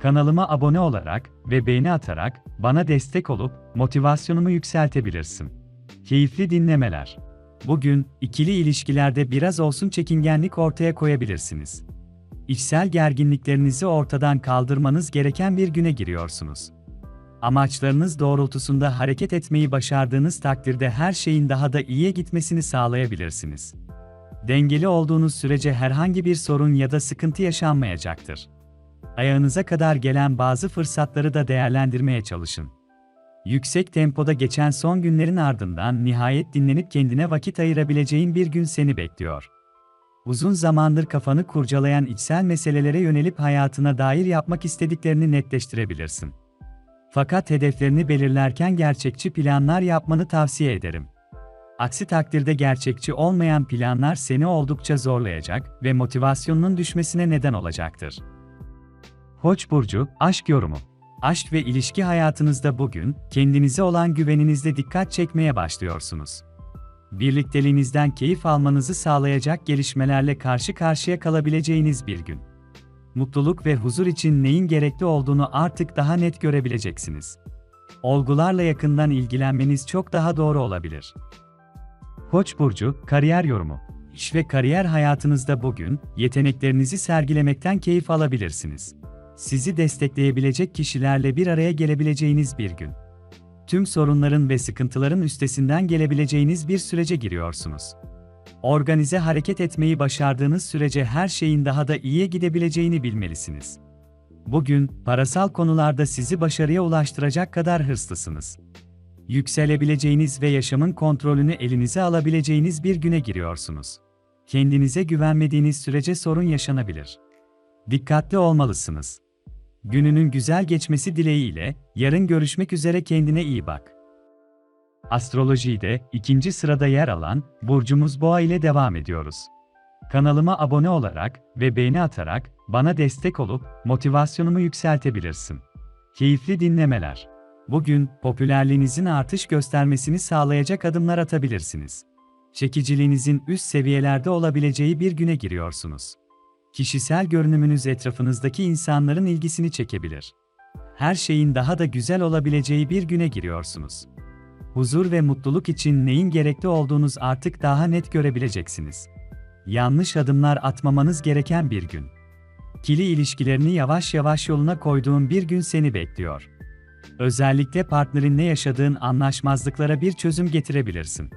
Kanalıma abone olarak ve beğeni atarak bana destek olup motivasyonumu yükseltebilirsin. Keyifli dinlemeler. Bugün ikili ilişkilerde biraz olsun çekingenlik ortaya koyabilirsiniz. İçsel gerginliklerinizi ortadan kaldırmanız gereken bir güne giriyorsunuz. Amaçlarınız doğrultusunda hareket etmeyi başardığınız takdirde her şeyin daha da iyiye gitmesini sağlayabilirsiniz. Dengeli olduğunuz sürece herhangi bir sorun ya da sıkıntı yaşanmayacaktır. Ayağınıza kadar gelen bazı fırsatları da değerlendirmeye çalışın. Yüksek tempoda geçen son günlerin ardından nihayet dinlenip kendine vakit ayırabileceğin bir gün seni bekliyor. Uzun zamandır kafanı kurcalayan içsel meselelere yönelip hayatına dair yapmak istediklerini netleştirebilirsin. Fakat hedeflerini belirlerken gerçekçi planlar yapmanı tavsiye ederim. Aksi takdirde gerçekçi olmayan planlar seni oldukça zorlayacak ve motivasyonunun düşmesine neden olacaktır. Koç burcu aşk yorumu. Aşk ve ilişki hayatınızda bugün kendinize olan güveninizde dikkat çekmeye başlıyorsunuz. Birlikteliğinizden keyif almanızı sağlayacak gelişmelerle karşı karşıya kalabileceğiniz bir gün. Mutluluk ve huzur için neyin gerekli olduğunu artık daha net görebileceksiniz. Olgularla yakından ilgilenmeniz çok daha doğru olabilir. Koç burcu kariyer yorumu. İş ve kariyer hayatınızda bugün yeteneklerinizi sergilemekten keyif alabilirsiniz. Sizi destekleyebilecek kişilerle bir araya gelebileceğiniz bir gün. Tüm sorunların ve sıkıntıların üstesinden gelebileceğiniz bir sürece giriyorsunuz. Organize hareket etmeyi başardığınız sürece her şeyin daha da iyiye gidebileceğini bilmelisiniz. Bugün parasal konularda sizi başarıya ulaştıracak kadar hırslısınız. Yükselebileceğiniz ve yaşamın kontrolünü elinize alabileceğiniz bir güne giriyorsunuz. Kendinize güvenmediğiniz sürece sorun yaşanabilir. Dikkatli olmalısınız. Gününün güzel geçmesi dileğiyle, yarın görüşmek üzere kendine iyi bak. Astrolojide ikinci sırada yer alan burcumuz Boğa ile devam ediyoruz. Kanalıma abone olarak ve beğeni atarak bana destek olup motivasyonumu yükseltebilirsin. Keyifli dinlemeler. Bugün popülerliğinizin artış göstermesini sağlayacak adımlar atabilirsiniz. Çekiciliğinizin üst seviyelerde olabileceği bir güne giriyorsunuz. Kişisel görünümünüz etrafınızdaki insanların ilgisini çekebilir. Her şeyin daha da güzel olabileceği bir güne giriyorsunuz. Huzur ve mutluluk için neyin gerekli olduğunuz artık daha net görebileceksiniz. Yanlış adımlar atmamanız gereken bir gün. Kili ilişkilerini yavaş yavaş yoluna koyduğun bir gün seni bekliyor. Özellikle partnerinle yaşadığın anlaşmazlıklara bir çözüm getirebilirsin.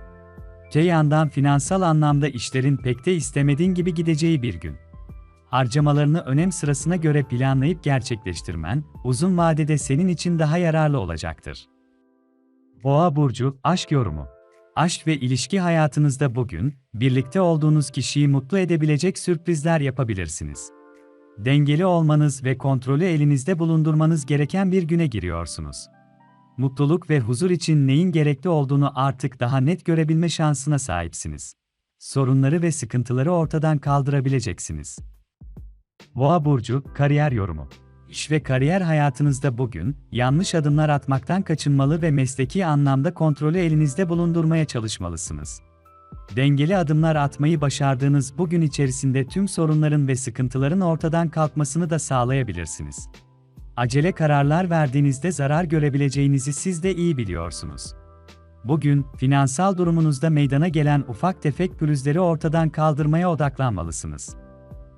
Te yandan finansal anlamda işlerin pek de istemediğin gibi gideceği bir gün harcamalarını önem sırasına göre planlayıp gerçekleştirmen, uzun vadede senin için daha yararlı olacaktır. Boğa burcu aşk yorumu. Aşk ve ilişki hayatınızda bugün birlikte olduğunuz kişiyi mutlu edebilecek sürprizler yapabilirsiniz. Dengeli olmanız ve kontrolü elinizde bulundurmanız gereken bir güne giriyorsunuz. Mutluluk ve huzur için neyin gerekli olduğunu artık daha net görebilme şansına sahipsiniz. Sorunları ve sıkıntıları ortadan kaldırabileceksiniz. Boğa burcu kariyer yorumu. İş ve kariyer hayatınızda bugün yanlış adımlar atmaktan kaçınmalı ve mesleki anlamda kontrolü elinizde bulundurmaya çalışmalısınız. Dengeli adımlar atmayı başardığınız bugün içerisinde tüm sorunların ve sıkıntıların ortadan kalkmasını da sağlayabilirsiniz. Acele kararlar verdiğinizde zarar görebileceğinizi siz de iyi biliyorsunuz. Bugün finansal durumunuzda meydana gelen ufak tefek pürüzleri ortadan kaldırmaya odaklanmalısınız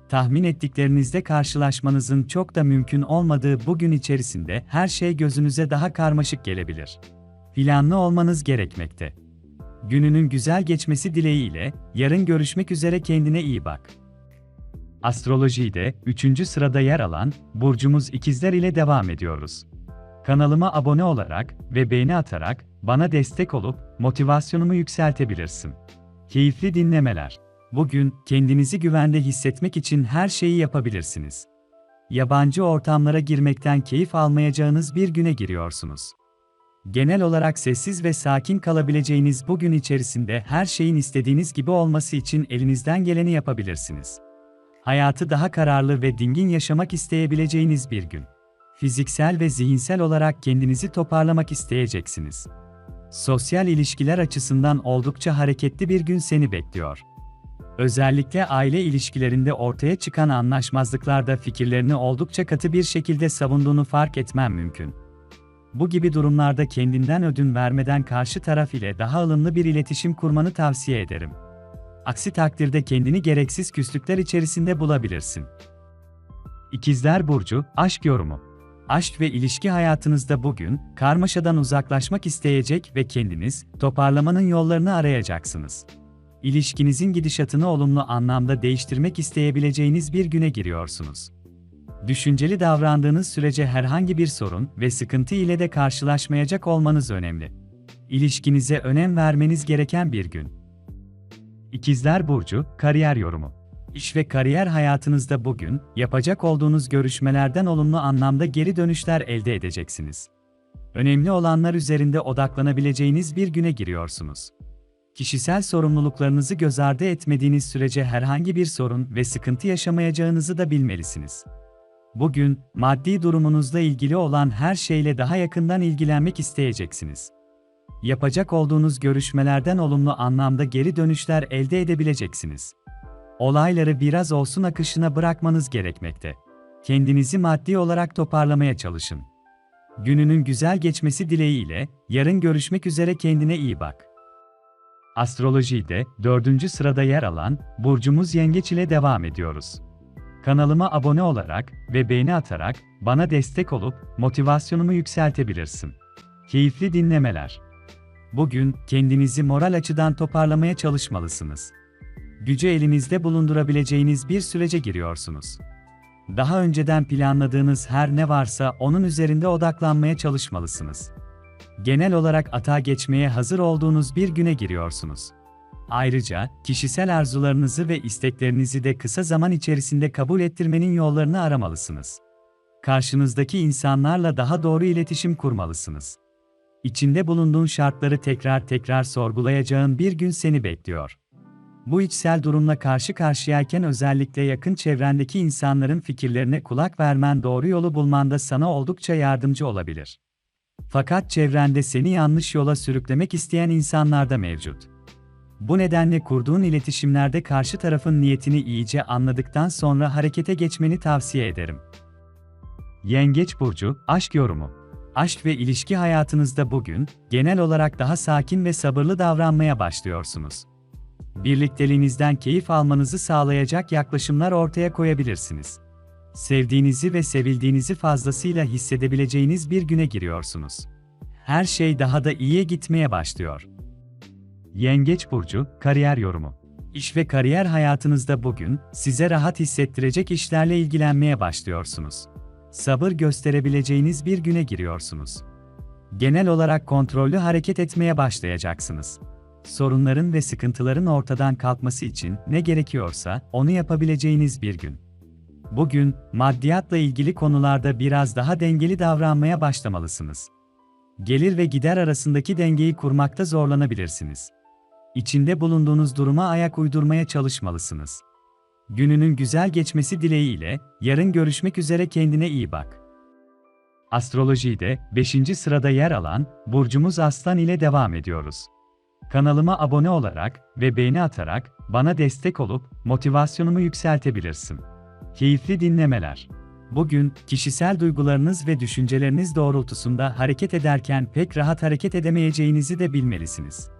tahmin ettiklerinizde karşılaşmanızın çok da mümkün olmadığı bu gün içerisinde her şey gözünüze daha karmaşık gelebilir. Planlı olmanız gerekmekte. Gününün güzel geçmesi dileğiyle, yarın görüşmek üzere kendine iyi bak. Astrolojide 3. sırada yer alan burcumuz ikizler ile devam ediyoruz. Kanalıma abone olarak ve beğeni atarak bana destek olup motivasyonumu yükseltebilirsin. Keyifli dinlemeler. Bugün kendinizi güvende hissetmek için her şeyi yapabilirsiniz. yabancı ortamlara girmekten keyif almayacağınız bir güne giriyorsunuz. Genel olarak sessiz ve sakin kalabileceğiniz bu gün içerisinde her şeyin istediğiniz gibi olması için elinizden geleni yapabilirsiniz. Hayatı daha kararlı ve dingin yaşamak isteyebileceğiniz bir gün. Fiziksel ve zihinsel olarak kendinizi toparlamak isteyeceksiniz. Sosyal ilişkiler açısından oldukça hareketli bir gün seni bekliyor. Özellikle aile ilişkilerinde ortaya çıkan anlaşmazlıklarda fikirlerini oldukça katı bir şekilde savunduğunu fark etmem mümkün. Bu gibi durumlarda kendinden ödün vermeden karşı taraf ile daha ılımlı bir iletişim kurmanı tavsiye ederim. Aksi takdirde kendini gereksiz küslükler içerisinde bulabilirsin. İkizler Burcu, Aşk Yorumu Aşk ve ilişki hayatınızda bugün, karmaşadan uzaklaşmak isteyecek ve kendiniz, toparlamanın yollarını arayacaksınız. İlişkinizin gidişatını olumlu anlamda değiştirmek isteyebileceğiniz bir güne giriyorsunuz. Düşünceli davrandığınız sürece herhangi bir sorun ve sıkıntı ile de karşılaşmayacak olmanız önemli. İlişkinize önem vermeniz gereken bir gün. İkizler Burcu, Kariyer Yorumu İş ve kariyer hayatınızda bugün, yapacak olduğunuz görüşmelerden olumlu anlamda geri dönüşler elde edeceksiniz. Önemli olanlar üzerinde odaklanabileceğiniz bir güne giriyorsunuz. Kişisel sorumluluklarınızı göz ardı etmediğiniz sürece herhangi bir sorun ve sıkıntı yaşamayacağınızı da bilmelisiniz. Bugün, maddi durumunuzla ilgili olan her şeyle daha yakından ilgilenmek isteyeceksiniz. Yapacak olduğunuz görüşmelerden olumlu anlamda geri dönüşler elde edebileceksiniz. Olayları biraz olsun akışına bırakmanız gerekmekte. Kendinizi maddi olarak toparlamaya çalışın. Gününün güzel geçmesi dileğiyle, yarın görüşmek üzere kendine iyi bak. Astrolojide dördüncü sırada yer alan burcumuz Yengeç ile devam ediyoruz. Kanalıma abone olarak ve beğeni atarak bana destek olup motivasyonumu yükseltebilirsin. Keyifli dinlemeler. Bugün kendinizi moral açıdan toparlamaya çalışmalısınız. Gücü elinizde bulundurabileceğiniz bir sürece giriyorsunuz. Daha önceden planladığınız her ne varsa onun üzerinde odaklanmaya çalışmalısınız. Genel olarak ata geçmeye hazır olduğunuz bir güne giriyorsunuz. Ayrıca, kişisel arzularınızı ve isteklerinizi de kısa zaman içerisinde kabul ettirmenin yollarını aramalısınız. Karşınızdaki insanlarla daha doğru iletişim kurmalısınız. İçinde bulunduğun şartları tekrar tekrar sorgulayacağın bir gün seni bekliyor. Bu içsel durumla karşı karşıyayken özellikle yakın çevrendeki insanların fikirlerine kulak vermen doğru yolu bulmanda sana oldukça yardımcı olabilir. Fakat çevrende seni yanlış yola sürüklemek isteyen insanlar da mevcut. Bu nedenle kurduğun iletişimlerde karşı tarafın niyetini iyice anladıktan sonra harekete geçmeni tavsiye ederim. Yengeç burcu aşk yorumu. Aşk ve ilişki hayatınızda bugün genel olarak daha sakin ve sabırlı davranmaya başlıyorsunuz. Birlikteliğinizden keyif almanızı sağlayacak yaklaşımlar ortaya koyabilirsiniz. Sevdiğinizi ve sevildiğinizi fazlasıyla hissedebileceğiniz bir güne giriyorsunuz. Her şey daha da iyiye gitmeye başlıyor. Yengeç burcu kariyer yorumu. İş ve kariyer hayatınızda bugün size rahat hissettirecek işlerle ilgilenmeye başlıyorsunuz. Sabır gösterebileceğiniz bir güne giriyorsunuz. Genel olarak kontrollü hareket etmeye başlayacaksınız. Sorunların ve sıkıntıların ortadan kalkması için ne gerekiyorsa onu yapabileceğiniz bir gün. Bugün maddiyatla ilgili konularda biraz daha dengeli davranmaya başlamalısınız. Gelir ve gider arasındaki dengeyi kurmakta zorlanabilirsiniz. İçinde bulunduğunuz duruma ayak uydurmaya çalışmalısınız. Gününün güzel geçmesi dileğiyle yarın görüşmek üzere kendine iyi bak. Astrolojide 5. sırada yer alan burcumuz Aslan ile devam ediyoruz. Kanalıma abone olarak ve beğeni atarak bana destek olup motivasyonumu yükseltebilirsin. Keyifli dinlemeler. Bugün kişisel duygularınız ve düşünceleriniz doğrultusunda hareket ederken pek rahat hareket edemeyeceğinizi de bilmelisiniz.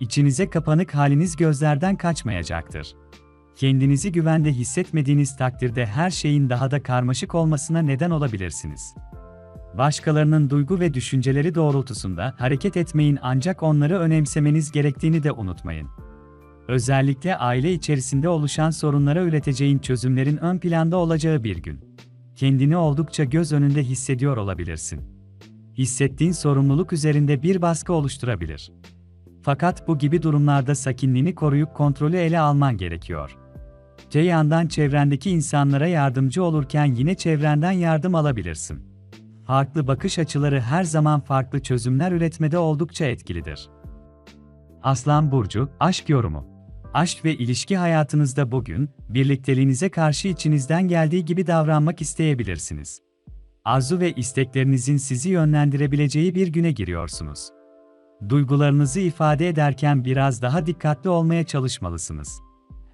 İçinize kapanık haliniz gözlerden kaçmayacaktır. Kendinizi güvende hissetmediğiniz takdirde her şeyin daha da karmaşık olmasına neden olabilirsiniz. Başkalarının duygu ve düşünceleri doğrultusunda hareket etmeyin ancak onları önemsemeniz gerektiğini de unutmayın. Özellikle aile içerisinde oluşan sorunlara üreteceğin çözümlerin ön planda olacağı bir gün. Kendini oldukça göz önünde hissediyor olabilirsin. Hissettiğin sorumluluk üzerinde bir baskı oluşturabilir. Fakat bu gibi durumlarda sakinliğini koruyup kontrolü ele alman gerekiyor. Te yandan çevrendeki insanlara yardımcı olurken yine çevrenden yardım alabilirsin. Farklı bakış açıları her zaman farklı çözümler üretmede oldukça etkilidir. Aslan Burcu, Aşk Yorumu Aşk ve ilişki hayatınızda bugün, birlikteliğinize karşı içinizden geldiği gibi davranmak isteyebilirsiniz. Arzu ve isteklerinizin sizi yönlendirebileceği bir güne giriyorsunuz. Duygularınızı ifade ederken biraz daha dikkatli olmaya çalışmalısınız.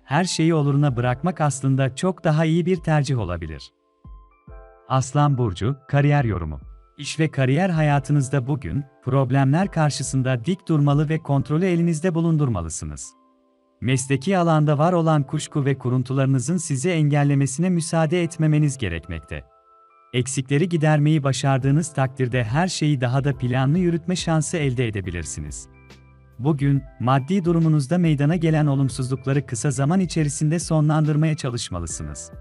Her şeyi oluruna bırakmak aslında çok daha iyi bir tercih olabilir. Aslan Burcu, Kariyer Yorumu İş ve kariyer hayatınızda bugün, problemler karşısında dik durmalı ve kontrolü elinizde bulundurmalısınız. Mesleki alanda var olan kuşku ve kuruntularınızın sizi engellemesine müsaade etmemeniz gerekmekte. Eksikleri gidermeyi başardığınız takdirde her şeyi daha da planlı yürütme şansı elde edebilirsiniz. Bugün, maddi durumunuzda meydana gelen olumsuzlukları kısa zaman içerisinde sonlandırmaya çalışmalısınız.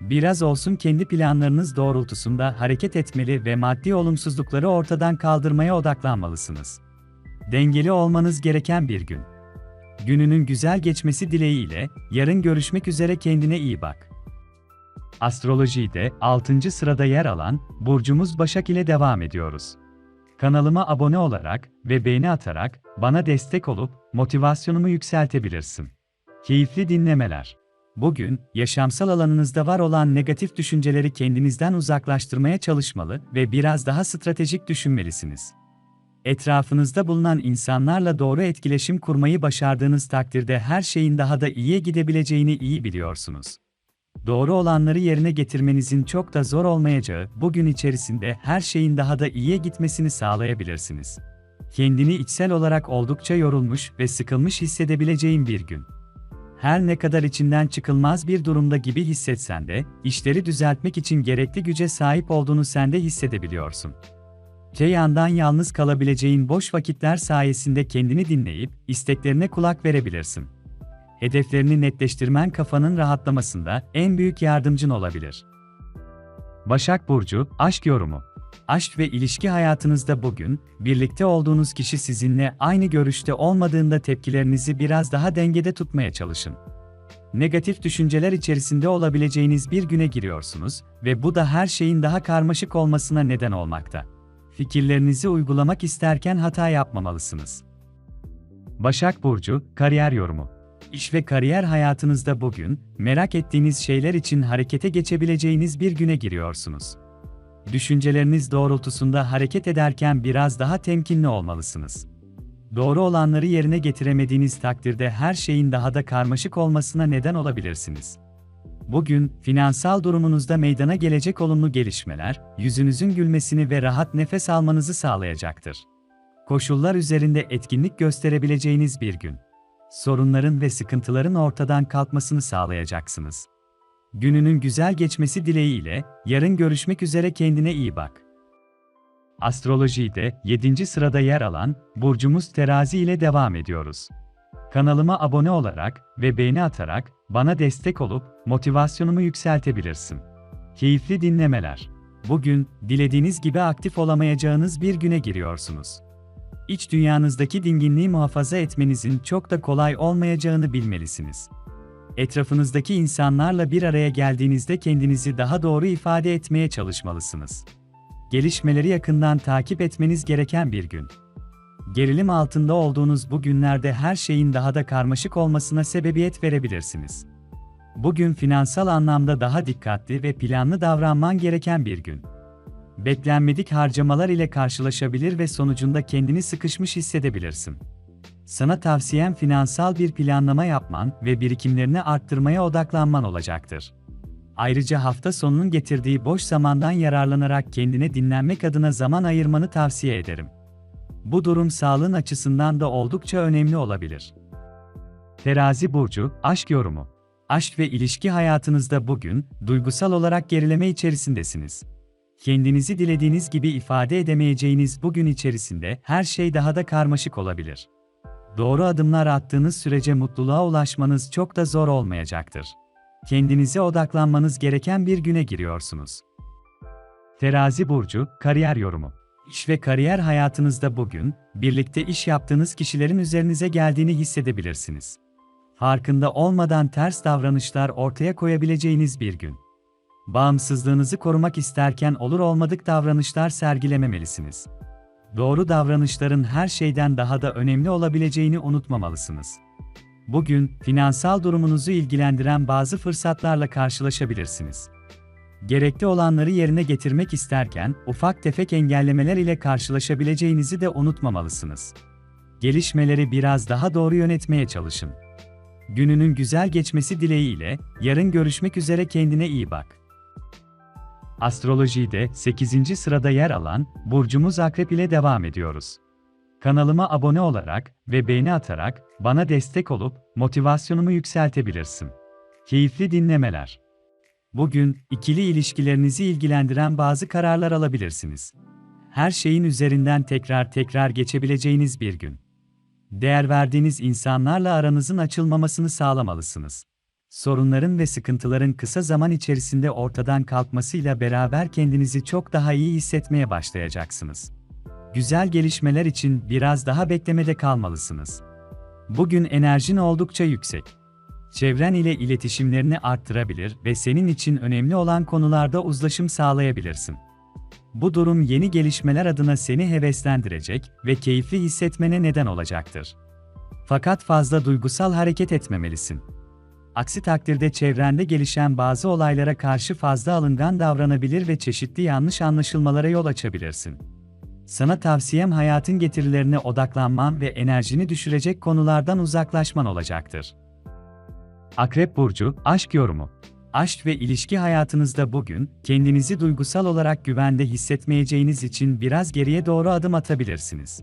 Biraz olsun kendi planlarınız doğrultusunda hareket etmeli ve maddi olumsuzlukları ortadan kaldırmaya odaklanmalısınız. Dengeli olmanız gereken bir gün. Gününün güzel geçmesi dileğiyle, yarın görüşmek üzere kendine iyi bak. Astrolojide 6. sırada yer alan burcumuz Başak ile devam ediyoruz. Kanalıma abone olarak ve beğeni atarak bana destek olup motivasyonumu yükseltebilirsin. Keyifli dinlemeler. Bugün yaşamsal alanınızda var olan negatif düşünceleri kendinizden uzaklaştırmaya çalışmalı ve biraz daha stratejik düşünmelisiniz. Etrafınızda bulunan insanlarla doğru etkileşim kurmayı başardığınız takdirde her şeyin daha da iyiye gidebileceğini iyi biliyorsunuz. Doğru olanları yerine getirmenizin çok da zor olmayacağı bugün içerisinde her şeyin daha da iyiye gitmesini sağlayabilirsiniz. Kendini içsel olarak oldukça yorulmuş ve sıkılmış hissedebileceğin bir gün. Her ne kadar içinden çıkılmaz bir durumda gibi hissetsen de, işleri düzeltmek için gerekli güce sahip olduğunu sen de hissedebiliyorsun. Te yandan yalnız kalabileceğin boş vakitler sayesinde kendini dinleyip, isteklerine kulak verebilirsin. Hedeflerini netleştirmen kafanın rahatlamasında en büyük yardımcın olabilir. Başak Burcu, Aşk Yorumu Aşk ve ilişki hayatınızda bugün, birlikte olduğunuz kişi sizinle aynı görüşte olmadığında tepkilerinizi biraz daha dengede tutmaya çalışın. Negatif düşünceler içerisinde olabileceğiniz bir güne giriyorsunuz ve bu da her şeyin daha karmaşık olmasına neden olmakta. Fikirlerinizi uygulamak isterken hata yapmamalısınız. Başak Burcu, Kariyer Yorumu İş ve kariyer hayatınızda bugün, merak ettiğiniz şeyler için harekete geçebileceğiniz bir güne giriyorsunuz. Düşünceleriniz doğrultusunda hareket ederken biraz daha temkinli olmalısınız. Doğru olanları yerine getiremediğiniz takdirde her şeyin daha da karmaşık olmasına neden olabilirsiniz. Bugün, finansal durumunuzda meydana gelecek olumlu gelişmeler, yüzünüzün gülmesini ve rahat nefes almanızı sağlayacaktır. Koşullar üzerinde etkinlik gösterebileceğiniz bir gün. Sorunların ve sıkıntıların ortadan kalkmasını sağlayacaksınız. Gününün güzel geçmesi dileğiyle, yarın görüşmek üzere kendine iyi bak. Astrolojide 7. sırada yer alan burcumuz Terazi ile devam ediyoruz. Kanalıma abone olarak ve beğeni atarak bana destek olup motivasyonumu yükseltebilirsin. Keyifli dinlemeler. Bugün dilediğiniz gibi aktif olamayacağınız bir güne giriyorsunuz. İç dünyanızdaki dinginliği muhafaza etmenizin çok da kolay olmayacağını bilmelisiniz. Etrafınızdaki insanlarla bir araya geldiğinizde kendinizi daha doğru ifade etmeye çalışmalısınız. Gelişmeleri yakından takip etmeniz gereken bir gün. Gerilim altında olduğunuz bu günlerde her şeyin daha da karmaşık olmasına sebebiyet verebilirsiniz. Bugün finansal anlamda daha dikkatli ve planlı davranman gereken bir gün. Beklenmedik harcamalar ile karşılaşabilir ve sonucunda kendini sıkışmış hissedebilirsin. Sana tavsiyem finansal bir planlama yapman ve birikimlerini arttırmaya odaklanman olacaktır. Ayrıca hafta sonunun getirdiği boş zamandan yararlanarak kendine dinlenmek adına zaman ayırmanı tavsiye ederim. Bu durum sağlığın açısından da oldukça önemli olabilir. Terazi burcu, aşk yorumu. Aşk ve ilişki hayatınızda bugün duygusal olarak gerileme içerisindesiniz. Kendinizi dilediğiniz gibi ifade edemeyeceğiniz bugün içerisinde her şey daha da karmaşık olabilir. Doğru adımlar attığınız sürece mutluluğa ulaşmanız çok da zor olmayacaktır. Kendinize odaklanmanız gereken bir güne giriyorsunuz. Terazi burcu, kariyer yorumu. İş ve kariyer hayatınızda bugün, birlikte iş yaptığınız kişilerin üzerinize geldiğini hissedebilirsiniz. Farkında olmadan ters davranışlar ortaya koyabileceğiniz bir gün. Bağımsızlığınızı korumak isterken olur olmadık davranışlar sergilememelisiniz. Doğru davranışların her şeyden daha da önemli olabileceğini unutmamalısınız. Bugün finansal durumunuzu ilgilendiren bazı fırsatlarla karşılaşabilirsiniz. Gerekli olanları yerine getirmek isterken ufak tefek engellemeler ile karşılaşabileceğinizi de unutmamalısınız. Gelişmeleri biraz daha doğru yönetmeye çalışın. Gününün güzel geçmesi dileğiyle yarın görüşmek üzere kendine iyi bak. Astrolojide 8. sırada yer alan burcumuz Akrep ile devam ediyoruz. Kanalıma abone olarak ve beğeni atarak bana destek olup motivasyonumu yükseltebilirsin. Keyifli dinlemeler. Bugün ikili ilişkilerinizi ilgilendiren bazı kararlar alabilirsiniz. Her şeyin üzerinden tekrar tekrar geçebileceğiniz bir gün. Değer verdiğiniz insanlarla aranızın açılmamasını sağlamalısınız. Sorunların ve sıkıntıların kısa zaman içerisinde ortadan kalkmasıyla beraber kendinizi çok daha iyi hissetmeye başlayacaksınız. Güzel gelişmeler için biraz daha beklemede kalmalısınız. Bugün enerjin oldukça yüksek. Çevren ile iletişimlerini arttırabilir ve senin için önemli olan konularda uzlaşım sağlayabilirsin. Bu durum yeni gelişmeler adına seni heveslendirecek ve keyifli hissetmene neden olacaktır. Fakat fazla duygusal hareket etmemelisin. Aksi takdirde çevrende gelişen bazı olaylara karşı fazla alıngan davranabilir ve çeşitli yanlış anlaşılmalara yol açabilirsin. Sana tavsiyem hayatın getirilerine odaklanman ve enerjini düşürecek konulardan uzaklaşman olacaktır. Akrep Burcu, Aşk Yorumu Aşk ve ilişki hayatınızda bugün, kendinizi duygusal olarak güvende hissetmeyeceğiniz için biraz geriye doğru adım atabilirsiniz.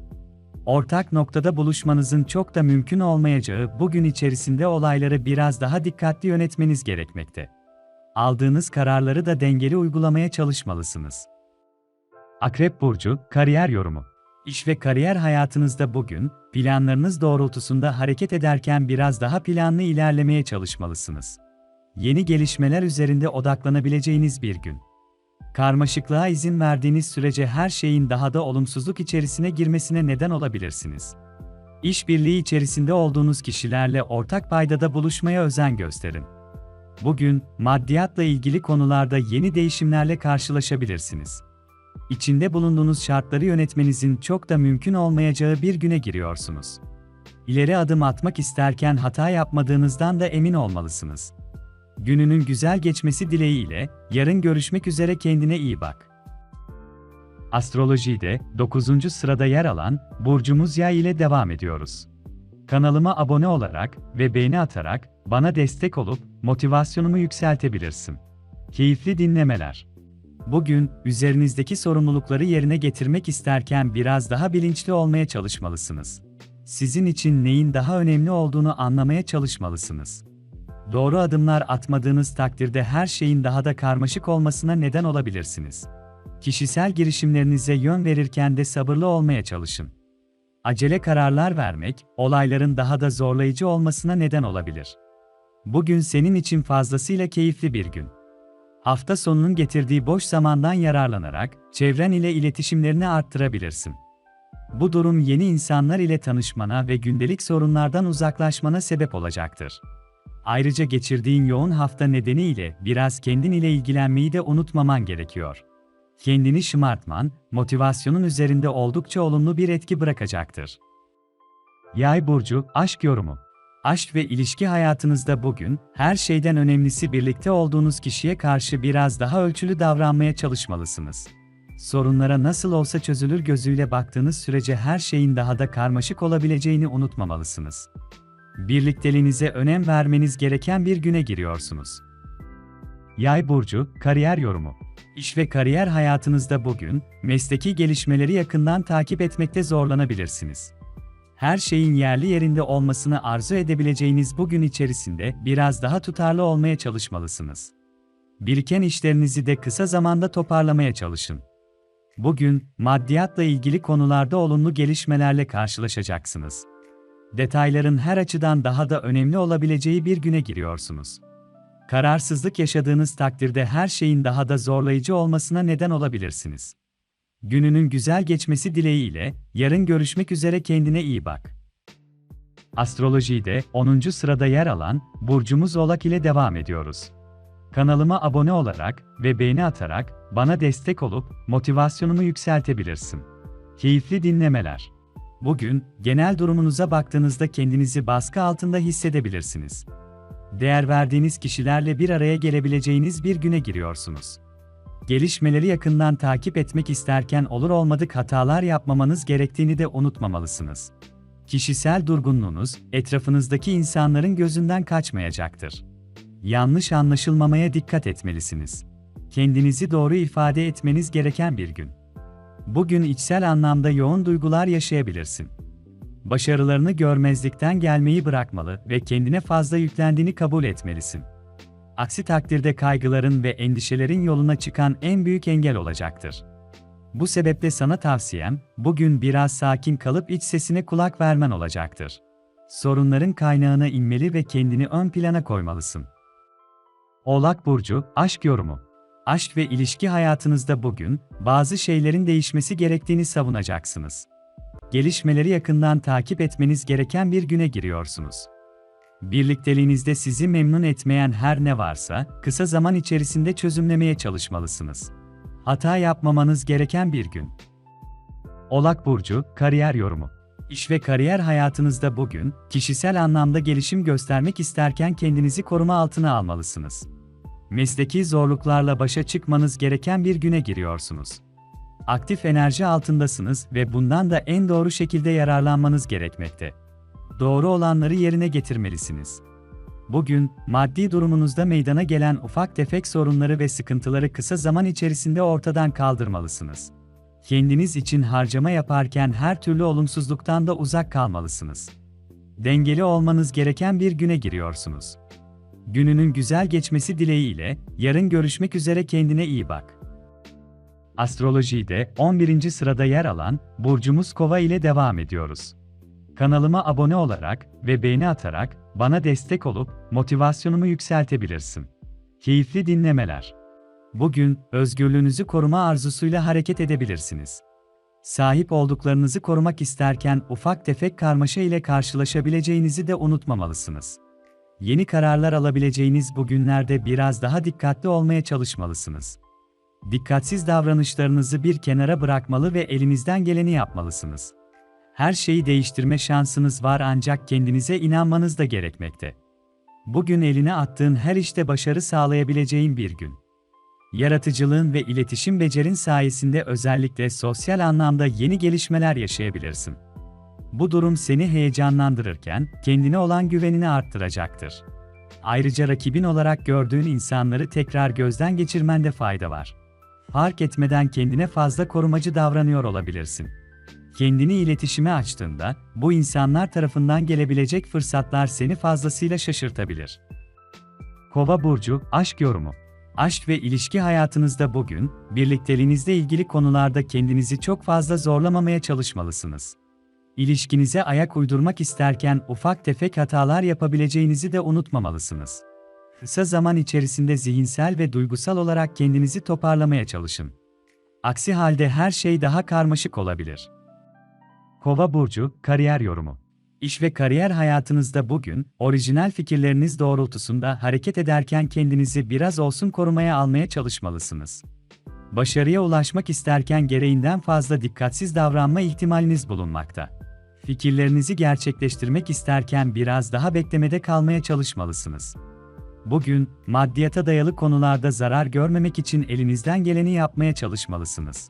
Ortak noktada buluşmanızın çok da mümkün olmayacağı bugün içerisinde olayları biraz daha dikkatli yönetmeniz gerekmekte. Aldığınız kararları da dengeli uygulamaya çalışmalısınız. Akrep Burcu, Kariyer Yorumu İş ve kariyer hayatınızda bugün, planlarınız doğrultusunda hareket ederken biraz daha planlı ilerlemeye çalışmalısınız. Yeni gelişmeler üzerinde odaklanabileceğiniz bir gün. Karmaşıklığa izin verdiğiniz sürece her şeyin daha da olumsuzluk içerisine girmesine neden olabilirsiniz. İşbirliği içerisinde olduğunuz kişilerle ortak paydada buluşmaya özen gösterin. Bugün, maddiyatla ilgili konularda yeni değişimlerle karşılaşabilirsiniz. İçinde bulunduğunuz şartları yönetmenizin çok da mümkün olmayacağı bir güne giriyorsunuz. İleri adım atmak isterken hata yapmadığınızdan da emin olmalısınız. Gününün güzel geçmesi dileğiyle, yarın görüşmek üzere kendine iyi bak. Astrolojide 9. sırada yer alan burcumuz Yay ile devam ediyoruz. Kanalıma abone olarak ve beğeni atarak bana destek olup motivasyonumu yükseltebilirsin. Keyifli dinlemeler. Bugün üzerinizdeki sorumlulukları yerine getirmek isterken biraz daha bilinçli olmaya çalışmalısınız. Sizin için neyin daha önemli olduğunu anlamaya çalışmalısınız. Doğru adımlar atmadığınız takdirde her şeyin daha da karmaşık olmasına neden olabilirsiniz. Kişisel girişimlerinize yön verirken de sabırlı olmaya çalışın. Acele kararlar vermek, olayların daha da zorlayıcı olmasına neden olabilir. Bugün senin için fazlasıyla keyifli bir gün. Hafta sonunun getirdiği boş zamandan yararlanarak çevren ile iletişimlerini arttırabilirsin. Bu durum yeni insanlar ile tanışmana ve gündelik sorunlardan uzaklaşmana sebep olacaktır. Ayrıca geçirdiğin yoğun hafta nedeniyle biraz kendin ile ilgilenmeyi de unutmaman gerekiyor. Kendini şımartman, motivasyonun üzerinde oldukça olumlu bir etki bırakacaktır. Yay burcu, aşk yorumu. Aşk ve ilişki hayatınızda bugün, her şeyden önemlisi birlikte olduğunuz kişiye karşı biraz daha ölçülü davranmaya çalışmalısınız. Sorunlara nasıl olsa çözülür gözüyle baktığınız sürece her şeyin daha da karmaşık olabileceğini unutmamalısınız. Birlikteliğinize önem vermeniz gereken bir güne giriyorsunuz. Yay burcu, kariyer yorumu. İş ve kariyer hayatınızda bugün mesleki gelişmeleri yakından takip etmekte zorlanabilirsiniz. Her şeyin yerli yerinde olmasını arzu edebileceğiniz bugün içerisinde biraz daha tutarlı olmaya çalışmalısınız. Biriken işlerinizi de kısa zamanda toparlamaya çalışın. Bugün maddiyatla ilgili konularda olumlu gelişmelerle karşılaşacaksınız detayların her açıdan daha da önemli olabileceği bir güne giriyorsunuz. Kararsızlık yaşadığınız takdirde her şeyin daha da zorlayıcı olmasına neden olabilirsiniz. Gününün güzel geçmesi dileğiyle, yarın görüşmek üzere kendine iyi bak. Astrolojide 10. sırada yer alan burcumuz Oğlak ile devam ediyoruz. Kanalıma abone olarak ve beğeni atarak bana destek olup motivasyonumu yükseltebilirsin. Keyifli dinlemeler. Bugün genel durumunuza baktığınızda kendinizi baskı altında hissedebilirsiniz. Değer verdiğiniz kişilerle bir araya gelebileceğiniz bir güne giriyorsunuz. Gelişmeleri yakından takip etmek isterken olur olmadık hatalar yapmamanız gerektiğini de unutmamalısınız. Kişisel durgunluğunuz etrafınızdaki insanların gözünden kaçmayacaktır. Yanlış anlaşılmamaya dikkat etmelisiniz. Kendinizi doğru ifade etmeniz gereken bir gün. Bugün içsel anlamda yoğun duygular yaşayabilirsin. Başarılarını görmezlikten gelmeyi bırakmalı ve kendine fazla yüklendiğini kabul etmelisin. Aksi takdirde kaygıların ve endişelerin yoluna çıkan en büyük engel olacaktır. Bu sebeple sana tavsiyem, bugün biraz sakin kalıp iç sesine kulak vermen olacaktır. Sorunların kaynağına inmeli ve kendini ön plana koymalısın. Oğlak Burcu, Aşk Yorumu Aşk ve ilişki hayatınızda bugün, bazı şeylerin değişmesi gerektiğini savunacaksınız. Gelişmeleri yakından takip etmeniz gereken bir güne giriyorsunuz. Birlikteliğinizde sizi memnun etmeyen her ne varsa, kısa zaman içerisinde çözümlemeye çalışmalısınız. Hata yapmamanız gereken bir gün. Oğlak Burcu, Kariyer Yorumu İş ve kariyer hayatınızda bugün, kişisel anlamda gelişim göstermek isterken kendinizi koruma altına almalısınız. Mesleki zorluklarla başa çıkmanız gereken bir güne giriyorsunuz. Aktif enerji altındasınız ve bundan da en doğru şekilde yararlanmanız gerekmekte. Doğru olanları yerine getirmelisiniz. Bugün, maddi durumunuzda meydana gelen ufak tefek sorunları ve sıkıntıları kısa zaman içerisinde ortadan kaldırmalısınız. Kendiniz için harcama yaparken her türlü olumsuzluktan da uzak kalmalısınız. Dengeli olmanız gereken bir güne giriyorsunuz. Gününün güzel geçmesi dileğiyle, yarın görüşmek üzere kendine iyi bak. Astrolojide 11. sırada yer alan burcumuz Kova ile devam ediyoruz. Kanalıma abone olarak ve beğeni atarak bana destek olup motivasyonumu yükseltebilirsin. Keyifli dinlemeler. Bugün özgürlüğünüzü koruma arzusuyla hareket edebilirsiniz. Sahip olduklarınızı korumak isterken ufak tefek karmaşa ile karşılaşabileceğinizi de unutmamalısınız. Yeni kararlar alabileceğiniz bu günlerde biraz daha dikkatli olmaya çalışmalısınız. Dikkatsiz davranışlarınızı bir kenara bırakmalı ve elinizden geleni yapmalısınız. Her şeyi değiştirme şansınız var ancak kendinize inanmanız da gerekmekte. Bugün eline attığın her işte başarı sağlayabileceğin bir gün. Yaratıcılığın ve iletişim becerin sayesinde özellikle sosyal anlamda yeni gelişmeler yaşayabilirsin. Bu durum seni heyecanlandırırken kendine olan güvenini arttıracaktır. Ayrıca rakibin olarak gördüğün insanları tekrar gözden geçirmende fayda var. Fark etmeden kendine fazla korumacı davranıyor olabilirsin. Kendini iletişime açtığında, bu insanlar tarafından gelebilecek fırsatlar seni fazlasıyla şaşırtabilir. Kova burcu aşk yorumu. Aşk ve ilişki hayatınızda bugün, birlikteliğinizle ilgili konularda kendinizi çok fazla zorlamamaya çalışmalısınız. İlişkinize ayak uydurmak isterken ufak tefek hatalar yapabileceğinizi de unutmamalısınız. Kısa zaman içerisinde zihinsel ve duygusal olarak kendinizi toparlamaya çalışın. Aksi halde her şey daha karmaşık olabilir. Kova burcu kariyer yorumu. İş ve kariyer hayatınızda bugün orijinal fikirleriniz doğrultusunda hareket ederken kendinizi biraz olsun korumaya almaya çalışmalısınız. Başarıya ulaşmak isterken gereğinden fazla dikkatsiz davranma ihtimaliniz bulunmakta. Fikirlerinizi gerçekleştirmek isterken biraz daha beklemede kalmaya çalışmalısınız. Bugün, maddiyata dayalı konularda zarar görmemek için elinizden geleni yapmaya çalışmalısınız.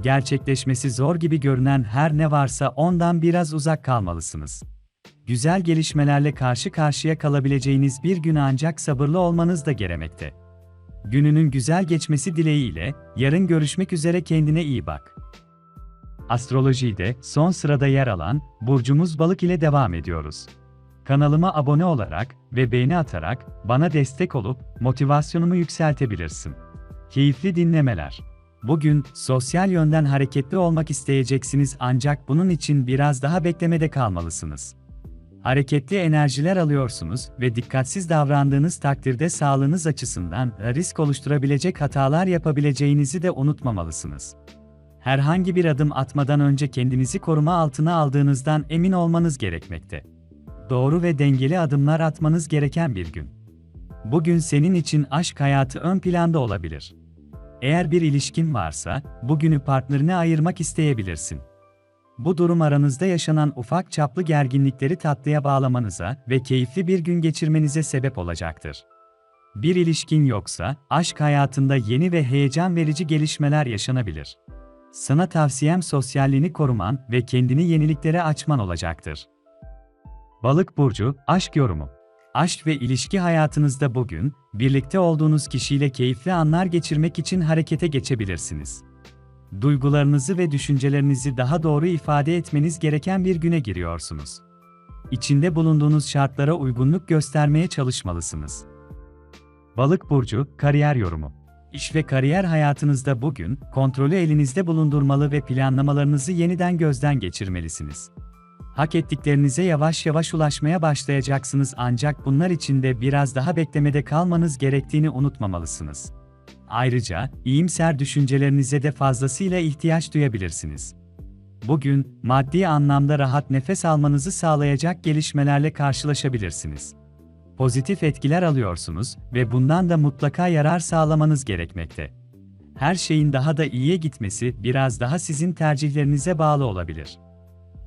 Gerçekleşmesi zor gibi görünen her ne varsa ondan biraz uzak kalmalısınız. Güzel gelişmelerle karşı karşıya kalabileceğiniz bir gün ancak sabırlı olmanız da gerekmekte. Gününün güzel geçmesi dileğiyle, yarın görüşmek üzere kendine iyi bak. Astrolojide son sırada yer alan burcumuz Balık ile devam ediyoruz. Kanalıma abone olarak ve beğeni atarak bana destek olup motivasyonumu yükseltebilirsin. Keyifli dinlemeler. Bugün sosyal yönden hareketli olmak isteyeceksiniz ancak bunun için biraz daha beklemede kalmalısınız. Hareketli enerjiler alıyorsunuz ve dikkatsiz davrandığınız takdirde sağlığınız açısından risk oluşturabilecek hatalar yapabileceğinizi de unutmamalısınız. Herhangi bir adım atmadan önce kendinizi koruma altına aldığınızdan emin olmanız gerekmekte. doğru ve dengeli adımlar atmanız gereken bir gün. Bugün senin için aşk hayatı ön planda olabilir. Eğer bir ilişkin varsa, bugünü partnerine ayırmak isteyebilirsin. Bu durum aranızda yaşanan ufak çaplı gerginlikleri tatlıya bağlamanıza ve keyifli bir gün geçirmenize sebep olacaktır. Bir ilişkin yoksa, aşk hayatında yeni ve heyecan verici gelişmeler yaşanabilir. Sana tavsiyem sosyalliğini koruman ve kendini yeniliklere açman olacaktır. Balık burcu, aşk yorumu. Aşk ve ilişki hayatınızda bugün, birlikte olduğunuz kişiyle keyifli anlar geçirmek için harekete geçebilirsiniz. Duygularınızı ve düşüncelerinizi daha doğru ifade etmeniz gereken bir güne giriyorsunuz. İçinde bulunduğunuz şartlara uygunluk göstermeye çalışmalısınız. Balık burcu, kariyer yorumu. İş ve kariyer hayatınızda bugün kontrolü elinizde bulundurmalı ve planlamalarınızı yeniden gözden geçirmelisiniz. Hak ettiklerinize yavaş yavaş ulaşmaya başlayacaksınız ancak bunlar için de biraz daha beklemede kalmanız gerektiğini unutmamalısınız. Ayrıca, iyimser düşüncelerinize de fazlasıyla ihtiyaç duyabilirsiniz. Bugün, maddi anlamda rahat nefes almanızı sağlayacak gelişmelerle karşılaşabilirsiniz. Pozitif etkiler alıyorsunuz ve bundan da mutlaka yarar sağlamanız gerekmekte. Her şeyin daha da iyiye gitmesi biraz daha sizin tercihlerinize bağlı olabilir.